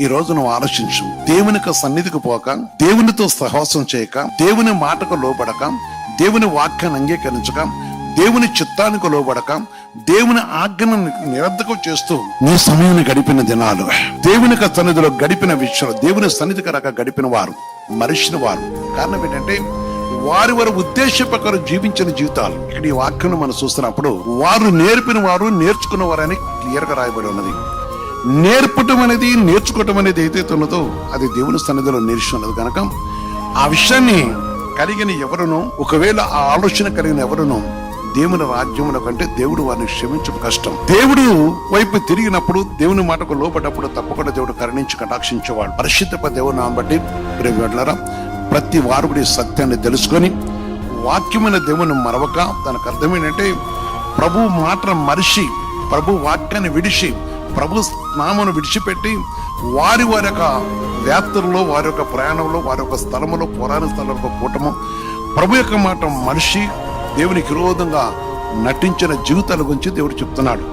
ఈ రోజు నువ్వు ఆలోచించు. దేవుని యొక్క సన్నిధికి పోక దేవునితో సహవాసం చేయక దేవుని మాటకు లోబడక దేవుని వాక్యాన్ని అంగీకరించక దేవుని చిత్తానికి లోబడక దేవుని ఆజ్ఞను నిరర్ధకం చేస్తూ నీ సమయాన్ని గడిపిన దినాలు. దేవుని యొక్క సన్నిధిలో గడిపిన విషయాలు దేవుని సన్నిధికి రక గడిపిన వారు మరిచిన వారు. కారణం ఏంటంటే వారి వారి ఉద్దేశ ప్రకారం జీవించిన జీవితాలు. ఇక్కడ ఈ వాక్యం మనం చూస్తున్నప్పుడు వారు నేర్పిన వారు నేర్చుకున్న వారని క్లియర్గా రాయబడి ఉన్నది. నేర్పటం అనేది నేర్చుకోవటం అనేది ఏదైతే ఉన్నదో అది దేవుని సన్నిధిలో నిలిచి కనుక ఆ విషయాన్ని కలిగిన ఎవరునో ఒకవేళ ఆ ఆలోచన కలిగిన ఎవరునో దేవుని రాజ్యముల కంటే దేవుడు వారిని క్షమించడం కష్టం. దేవుడు వైపు తిరిగినప్పుడు దేవుని మాటకు లోపడ్డప్పుడు తప్పకుండా దేవుడు కరుణించి కటాక్షించేవాడు. పరిశుద్ధ దేవుడు నామని బట్టి ప్రేమ ప్రతి వారు కూడా సత్యాన్ని తెలుసుకొని వాక్యమైన దేవుని మరవక దానికి అర్థం ఏంటంటే ప్రభు మాట మరిచి ప్రభు వాక్యాన్ని విడిచి ప్రభు నామను విడిచిపెట్టి వారి వారి యొక్క వ్యాప్తుల్లో వారి యొక్క ప్రయాణంలో వారి యొక్క స్థలములో పురాణ స్థలంలో కూటము ప్రభు యొక్క మాట మనిషి దేవునికి విరోధంగా నటించిన జీవితాల గురించి దేవుడు చెప్తున్నాడు.